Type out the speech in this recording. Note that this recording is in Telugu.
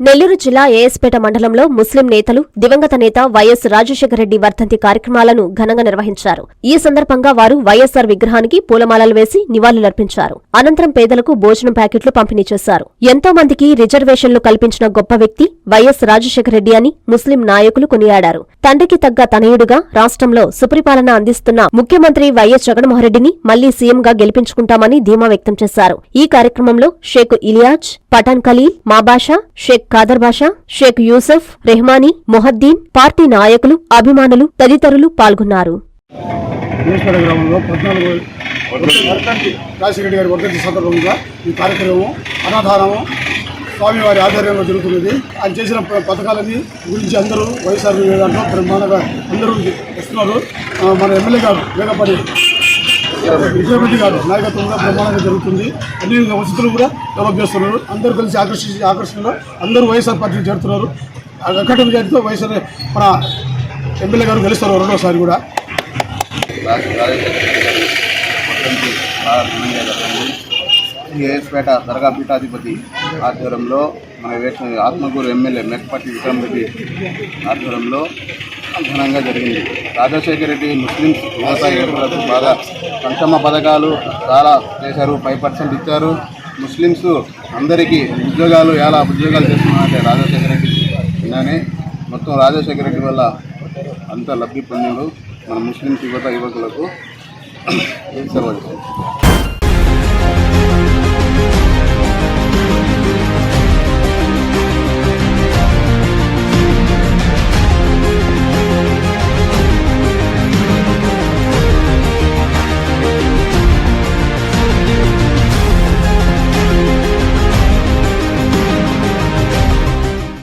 నెల్లూరు జిల్లా ఏఎస్పేట మండలంలో ముస్లిం నేతలు దివంగత నేత వైఎస్ రాజశేఖర రెడ్డి వర్ధంతి కార్యక్రమాలను ఘనంగా నిర్వహించారు. ఈ సందర్భంగా వారు వైఎస్సార్ విగ్రహానికి పూలమాలలు వేసి నివాళులర్పించారు. అనంతరం పేదలకు భోజనం ప్యాకెట్లు పంపిణీ చేశారు. ఎంతో మందికి రిజర్వేషన్లు కల్పించిన గొప్ప వ్యక్తి వైఎస్ రాజశేఖర రెడ్డి అని ముస్లిం నాయకులు కొనియాడారు. తండ్రికి తగ్గ తనయుడుగా రాష్ట్రంలో సుపరిపాలన అందిస్తున్న ముఖ్యమంత్రి వైఎస్ జగన్మోహన్రెడ్డిని మళ్ళీ సీఎంగా గెలిపించుకుంటామని ధీమా వ్యక్తం చేశారు. ఈ కార్యక్రమంలో షేక్ ఇలియాజ్ పఠాన్ ఖలీల్ మాబాషా షేక్ షేక్ ఖాదర్ బాషా షేక్ యూసఫ్ రెహమానీ మొహద్దీన్ పార్టీ నాయకులు అభిమానులు తదితరులు పాల్గొన్నారు. రాజశేఖర గారి వర్ధంతి సందర్భంగా ఈ కార్యక్రమం అనాధారము స్వామివారి ఆధ్వర్యంలో జరుగుతున్నది. ఆయన చేసిన ప- పథకాలని గురించి అందరూ వైఎస్ఆర్ దాంట్లో బ్రహ్మాండంగా అందరూ వస్తున్నారు. మన ఎమ్మెల్యే గారు వేగపడి విజయరెడ్డి గారు నాయకత్వంలో బ్రహ్మాండంగా జరుగుతుంది. అన్ని వసతులు కూడా డెవలప్ చేస్తున్నారు అందరూ కలిసి ఆకర్షించి ఆకర్షణలో అందరూ వైఎస్ఆర్ పార్టీకి చేరుతున్నారు. అక్కడ చేరితో వైఎస్ఆర్ మన ఎమ్మెల్యే గారు గెలుస్తారు రెండోసారి కూడా. ఏఎస్పేట దర్గా పీఠాధిపతి ఆధ్వర్యంలో మన వేసిన ఆత్మకూరు ఎమ్మెల్యే మెక్పట్టి విక్రమ్ రెడ్డి ఆధ్వర్యంలో ఘనంగా జరిగింది. రాజశేఖర రెడ్డి ముస్లిమ్స్ యువత యువకులకు బాగా సంక్షేమ పథకాలు చాలా చేశారు. ఫైవ్ పర్సెంట్ ఇచ్చారు. ముస్లిమ్స్ అందరికీ ఉద్యోగాలు ఎలా ఉద్యోగాలు చేస్తున్నారంటే రాజశేఖర రెడ్డి విన్నానే. మొత్తం రాజశేఖర రెడ్డి వల్ల అంత లబ్ధి పొందిండు మన ముస్లిం యువత యువకులకు. సెలవు